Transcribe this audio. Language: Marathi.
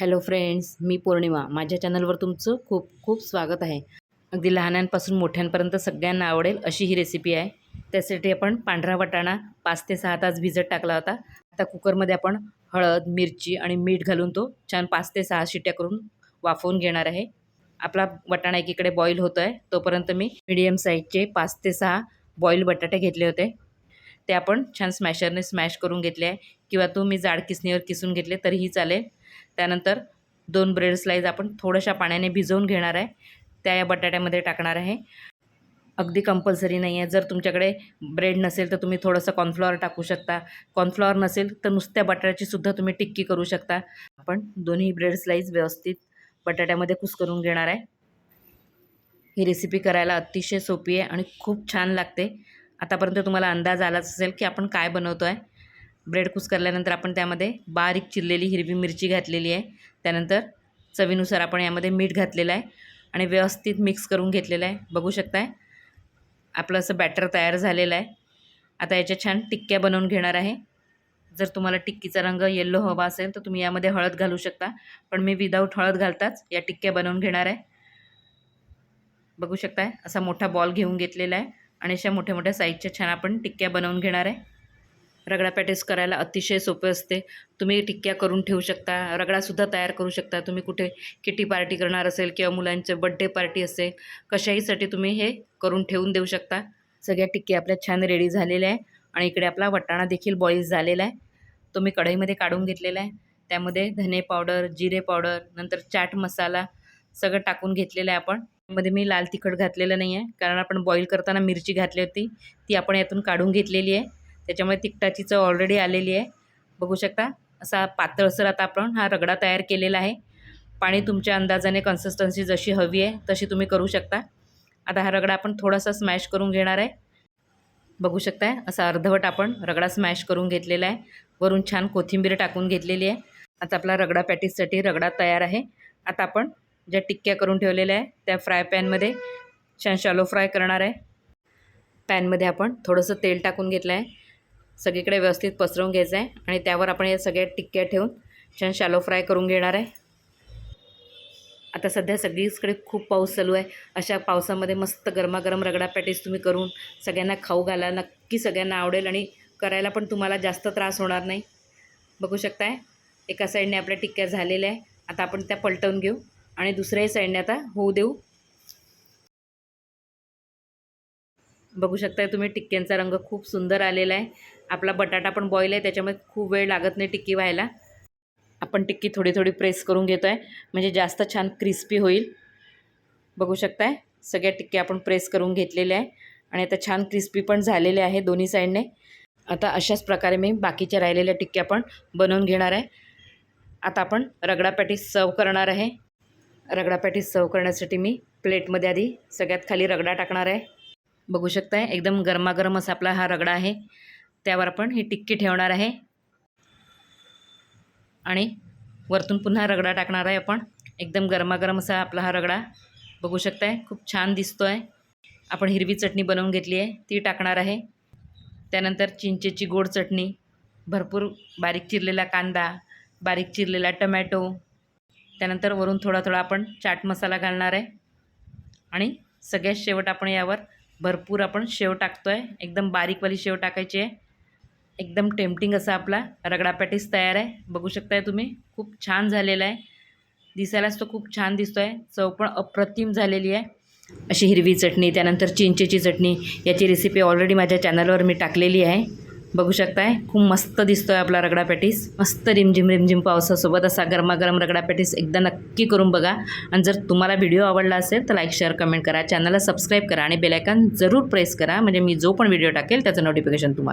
हॅलो फ्रेंड्स मी पौर्णिमा. माझ्या चॅनलवर तुमचं खूप खूप स्वागत आहे. अगदी लहानांपासून मोठ्यांपर्यंत सगळ्यांना आवडेल अशी ही रेसिपी आहे. त्यासाठी आपण पांढरा वाटाणा पाच ते सहा तास भिजत टाकला होता. आता कुकरमध्ये आपण हळद मिरची आणि मीठ घालून तो छान पाच ते सहा शिट्या करून वाफवून घेणार आहे. आपला वाटाणा एकीकडे बॉईल होतो आहे तोपर्यंत मी मिडियम साईजचे पाच ते सहा बॉईल बटाटे घेतले होते. ते आपण छान स्मॅशरने स्मॅश करून घेतले आहे. किंवा तुम्ही जाड किसणीवर किसून घेतले तरीही चालेल. त्यानंतर दोन ब्रेड स्लाईज आपण थोड्याशा पाण्याने भिजवून घेणार आहे. त्या या बटाट्यामध्ये टाकणार आहे. अगदी कंपल्सरी नाही आहे. जर तुमच्याकडे ब्रेड नसेल तर तुम्ही थोडंसं कॉर्नफ्लॉवर टाकू शकता. कॉर्नफ्लॉवर नसेल तर नुसत्या बटाट्याचीसुद्धा तुम्ही टिक्की करू शकता. आपण दोन्ही ब्रेड स्लाईज व्यवस्थित बटाट्यामध्ये कुस्करून घेणार आहे. ही रेसिपी करायला अतिशय सोपी आहे आणि खूप छान लागते. आतापर्यंत तुम्हाला अंदाज आलाच असेल की आपण काय बनवतो आहे ब्रेड कुस्करल्यानंतर आपण त्यामध्ये बारीक चिरलेली हिरवी मिरची घातलेली आहे. त्यानंतर चवीनुसार आपण यामध्ये मीठ घातलेलं आहे आणि व्यवस्थित मिक्स करून घेतलेलं आहे. बघू शकताय? आपलं असं बॅटर तयार झालेलं आहे. आता याच्या छान टिक्क्या बनवून घेणार आहे. जर तुम्हाला टिक्कीचा रंग येल्लो हवा असेल तर तुम्ही यामध्ये हळद घालू शकता. पण मी विदाऊट हळद घालताच या टिक्क्या बनवून घेणार आहे. बघू शकताय? असा मोठा बॉल घेऊन घेतलेला आहे. आणि अशा मोठ्या मोठ्या साईजच्या छान आपण टिक्क्या बनवून घेणार आहे. रगडा पॅटीस करायला अतिशय सोपे असते. तुम्ही टिक्क्या करून ठेवू शकता. रगडासुद्धा तयार करू शकता. तुम्ही कुठे किटी पार्टी करणार असेल किंवा मुलांचं बड्डे पार्टी असेल कशाहीसाठी तुम्ही हे करून ठेवून देऊ शकता. सगळ्या टिक्क्या आपल्या छान रेडी झालेल्या आहे. आणि इकडे आपला वटाणा देखील बॉईल झालेला आहे. तो मी कढईमध्ये काढून घेतलेला आहे. त्यामध्ये धने पावडर जिरे पावडर नंतर चाट मसाला सगळं टाकून घेतलेलं आहे आपण. त्यामध्ये मी लाल तिखट घातलेलं नाही आहे. कारण आपण बॉईल करताना मिरची घातली होती. ती आपण यातून काढून घेतलेली आहे. त्याच्यामुळे तिखटाची चव ऑलरेडी आलेली आहे. बघू शकता असा पातळसर आता आपण हा रगडा तयार केलेला आहे. पाणी तुमच्या अंदाजाने कन्सिस्टन्सी जशी हवी आहे तशी तुम्ही करू शकता. आता हा रगडा आपण थोडासा स्मॅश करून घेणार आहे. बघू शकताय असा अर्धवट आपण रगडा स्मॅश करून घेतलेला आहे. वरून छान कोथिंबीर टाकून घेतलेली आहे. आता आपला रगडा पॅटीससाठी रगडा तयार आहे. आता आपण ज्या टिक्क्या करून ठेवलेल्या आहे त्या फ्राय पॅनमध्ये छान शॅलो फ्राय करणार आहे. पॅनमध्ये आपण थोडंसं तेल टाकून घेतलं आहे सगळीकडे व्यवस्थित पसरवून घ्यायचं आहे आणि त्यावर आपण या सगळ्या टिक्क्या ठेवून छान शालो फ्राय करून घेणार आहे. आता सध्या सगळीचकडे खूप पाऊस चालू आहे. अशा पावसामध्ये मस्त गरमागरम रगडा पॅटीस तुम्ही करून सगळ्यांना खाऊ घाला. नक्की सगळ्यांना आवडेल आणि करायला पण तुम्हाला जास्त त्रास होणार नाही. बघू शकताय एका साईडने आपल्या टिक्क्या झालेल्या आहे. आता आपण त्या पलटवून घेऊ आणि दुसऱ्याही साईडने आता होऊ देऊ. बघू शकताय तुम्ही टिक्क्यांचा रंग खूप सुंदर आलेला आहे. आपला बटाटा पण बॉईल आहे त्याच्यामुळे खूप वेळ लागत नाही टिक्की व्हायला. आपण टिक्की थोडी थोडी प्रेस करून घेतो आहे म्हणजे जास्त छान क्रिस्पी होईल. बघू शकताय सगळ्या टिक्क्या आपण प्रेस करून घेतलेल्या आहे. आणि आता छान क्रिस्पी पण झालेले आहे दोन्ही साईडने. आता अशाच प्रकारे मी बाकीच्या राहिलेल्या टिक्क्या पण बनवून घेणार आहे. आता आपण रगडापॅटी सर्व करणार आहे. रगडापॅटी सर्व करण्यासाठी मी प्लेटमध्ये आधी सगळ्यात खाली रगडा टाकणार आहे. बघू शकताय. एकदम गरमागरम असा आपला हा रगडा आहे. त्यावर आपण ही टिक्की ठेवणार आहे. आणि वरतून पुन्हा रगडा टाकणार आहे आपण. एकदम गरमागरम असा आपला हा रगडा बघू शकताय. खूप छान दिसतो आहे आपण हिरवी चटणी बनवून घेतली आहे. ती टाकणार आहे. त्यानंतर चिंचेची गोड चटणी भरपूर बारीक चिरलेला कांदा बारीक चिरलेला टमॅटो. त्यानंतर वरून थोडा थोडा आपण चाट मसाला घालणार आहे. आणि सगळ्यात शेवट आपण यावर भरपूर आपण शेव टाकतो आहे एकदम बारीकवाली शेव टाकायची आहे. एकदम टेम्पटिंग असा आपला रगडा पॅटीस तयार आहे. बघू शकताय तुम्ही खूप छान झालेला आहे. दिसायलाच तो खूप छान दिसतो आहे चव पण अप्रतिम झालेली आहे. अशी हिरवी चटणी त्यानंतर चिंचेची चटणी याची रेसिपी ऑलरेडी माझ्या चॅनलवर मी टाकलेली आहे. बघू शकताय. खूप मस्त दिसतो आहे आपला रगडा पॅटीस. मस्त रिमझिम रिमझिम पावसासोबत असा गरमागरम रगडा पॅटीस एकदा नक्की करून बघा. आणि जर तुम्हाला व्हिडिओ आवडला असेल तर लाईक शेअर कमेंट करा. चॅनलला सबस्क्राईब करा आणि बेलायकन जरूर प्रेस करा. म्हणजे मी जो पण व्हिडिओ टाकेल त्याचं नोटिफिकेशन तुम्हाला